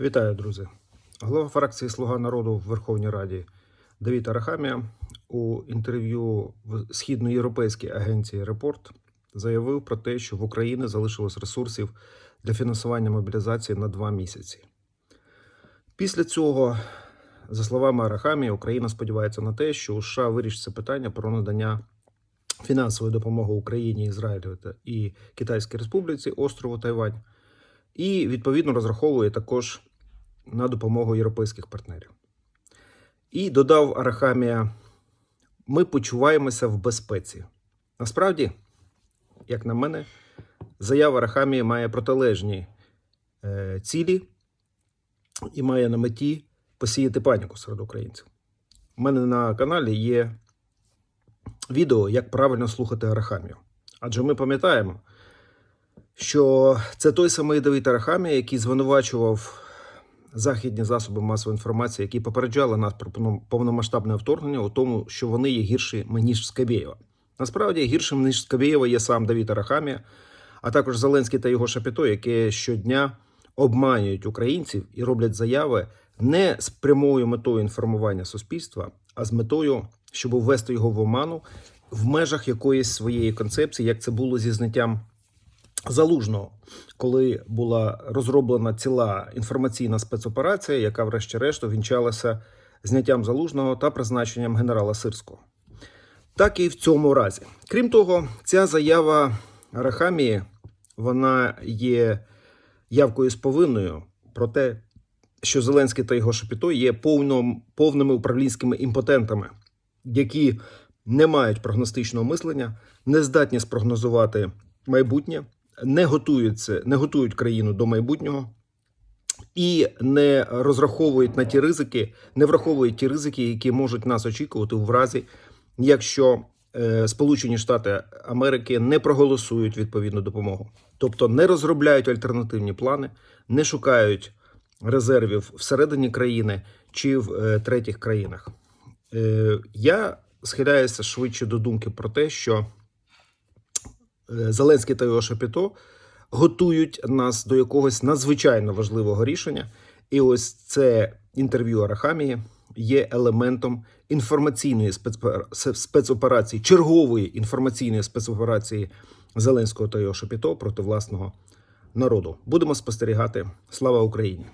Вітаю, друзі. Голова фракції Слуга народу в Верховній Раді Давід Арахамія у інтерв'ю в східноєвропейській агенції Репорт заявив про те, що в Україні залишилось ресурсів для фінансування мобілізації на два місяці. Після цього, за словами Арахамії, Україна сподівається на те, що у США вирішить це питання про надання фінансової допомоги Україні, Ізраїлю та- і Китайській Республіці, острову Тайвань, і відповідно розраховує також на допомогу європейських партнерів. І додав Арахамія: ми почуваємося в безпеці. Насправді, як на мене, заява Арахамії має протилежні е, цілі і має на меті посіяти паніку серед українців. У мене на каналі є відео, як правильно слухати Арахамію. Адже ми пам'ятаємо, що це той самий Давид Арахамія, який звинувачував західні засоби масової інформації, які попереджали нас про повно- повномасштабне вторгнення, у тому, що вони є гірші ніж Скабєєва. Насправді гіршим ніж Скабєєва є сам Давід Арахамія, а також Зеленський та його шапіто, які щодня обманюють українців і роблять заяви не з прямою метою інформування суспільства, а з метою, щоб ввести його в оману в межах якоїсь своєї концепції, як це було зі зняттям Залужного, коли була розроблена ціла інформаційна спецоперація, яка, врешті-решт, вінчалася зняттям залужного та призначенням генерала Сирського. Так і в цьому разі. Крім того, ця заява Арахамії вона є явкою з повинною про те, що Зеленський та його шапіто є повном, повними управлінськими імпотентами, які не мають прогностичного мислення, не здатні спрогнозувати майбутнє, не готуються, не готують країну до майбутнього і не розраховують на ті ризики, не враховують ті ризики, які можуть нас очікувати в разі, якщо е, Сполучені Штати Америки не проголосують відповідну допомогу, тобто не розробляють альтернативні плани, не шукають резервів всередині країни чи в е, третіх країнах. Е, я схиляюся швидше до думки про те, що Зеленський та його Шапіто готують нас до якогось надзвичайно важливого рішення. І ось це інтерв'ю Арахамії є елементом інформаційної спецоперації, чергової інформаційної спецоперації Зеленського та його Шапіто проти власного народу. Будемо спостерігати. Слава Україні!